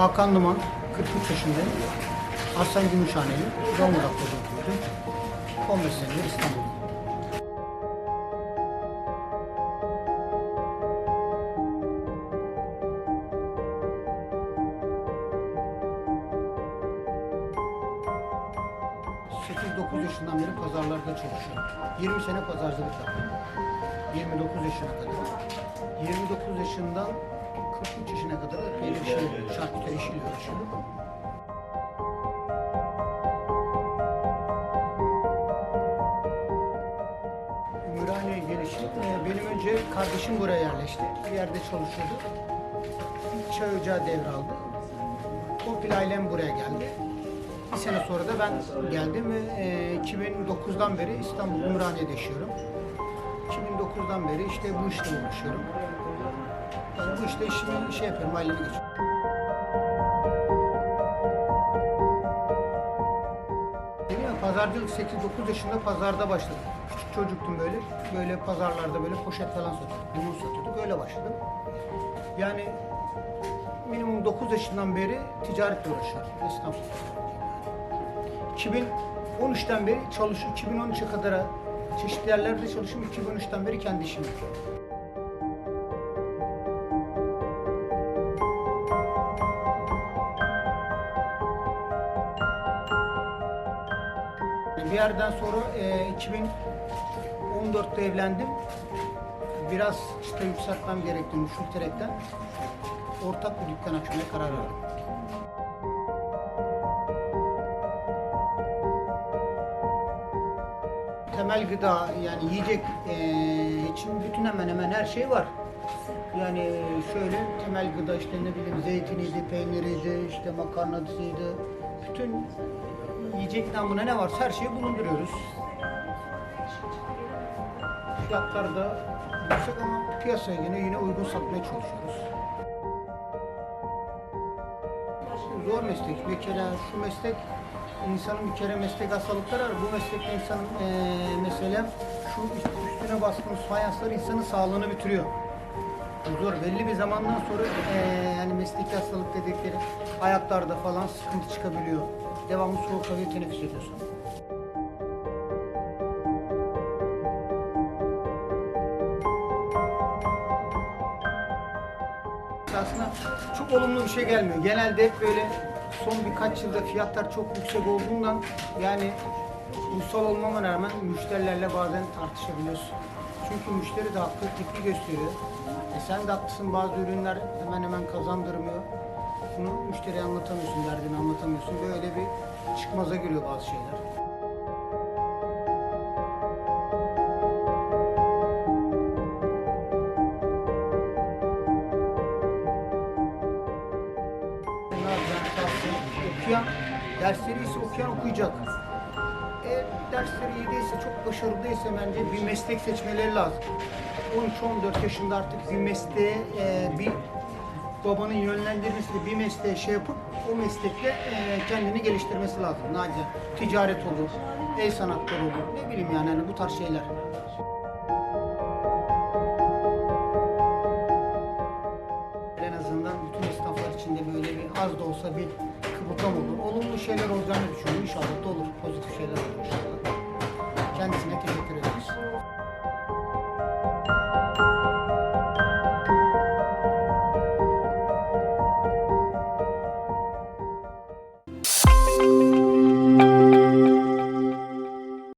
Hakan Duman, 43 yaşındayım. Arslan Gümüşhaneli, Zonguldak'ta oturuyorum. 15 senedir İstanbul'da. ...8-9 yaşından beri pazarlarda çalışıyorum. 20 sene pazarcılık yaptım. 29 yaşına kadar. 29 yaşından 43 yaşına kadar bir şey, şarküteri işiyle uğraşıyorum. Gelişim, e, benim önce kardeşim buraya yerleşti. Bir yerde çalışıyordu. Çay ocağı devraldı. Komple ailem buraya geldi. Bir sene sonra da ben geldim ve e, 2009'dan beri İstanbul Ümraniye'de yaşıyorum. 2009'dan beri işte bu işle uğraşıyorum. Bu işte işimi şey yapıyorum, ailemi geçiyorum. Pazarcılık 8-9 yaşında pazarda başladım. Küçük çocuktum böyle. Böyle pazarlarda böyle poşet falan satıyorduk. Limon satıyorduk. Öyle başladım. Yani minimum 9 yaşından beri ticaretle uğraşıyorum. Esnaf. 2013'ten beri çalışıyorum. 2013'e kadar çeşitli yerlerde çalışıyorum. 2013'ten beri kendi işimi yapıyorum. Bir yerden sonra e, 2014'te evlendim. Biraz çıta yükseltmem gerektiğini düşünerekten ortak bir dükkan açmaya karar verdim. Temel gıda yani yiyecek e, için bütün hemen hemen her şey var. Yani şöyle temel gıda işte ne bileyim zeytiniydi, peyniriydi, işte makarnasıydı. Bütün yiyecek namına ne varsa her şeyi bulunduruyoruz. Fiyatlar da yüksek ama piyasaya yine yine uygun satmaya çalışıyoruz. Zor meslek. Bir kere şu meslek insanın bir kere meslek hastalıkları var. Bu meslekte insanın eee mesela şu üst- üstüne bastığımız fayanslar insanın sağlığını bitiriyor. Zor. Belli bir zamandan sonra eee yani mesleki hastalık dedikleri ayaklarda falan sıkıntı çıkabiliyor. Devamlı soğuk havayı teneffüs ediyorsun. aslında çok olumlu bir şey gelmiyor. Genelde hep böyle son birkaç yılda fiyatlar çok yüksek olduğundan yani ulusal olmama rağmen müşterilerle bazen tartışabiliyorsun. Çünkü müşteri de haklı tepki gösteriyor. E sen de haklısın bazı ürünler hemen hemen kazandırmıyor. Bunu müşteriye anlatamıyorsun, derdini anlatamıyorsun. Böyle bir çıkmaza giriyor bazı şeyler. Okuyan, dersleri ise okuyan okuyacak. Eğer dersleri iyi değilse, çok başarılı değilse bence bir meslek seçmeleri lazım. 13-14 yaşında artık bir mesleğe, e, bir babanın yönlendirmesiyle bir mesleğe şey yapıp o meslekle e, kendini geliştirmesi lazım. Naciye ticaret olur, el sanatları olur, ne bileyim yani hani bu tarz şeyler. En azından bütün esnaflar içinde böyle bir az da olsa bir kıvılcım olur. Olumlu şeyler olacağını düşünüyorum. İnşallah da olur. Pozitif şeyler olur inşallah. Kendisine.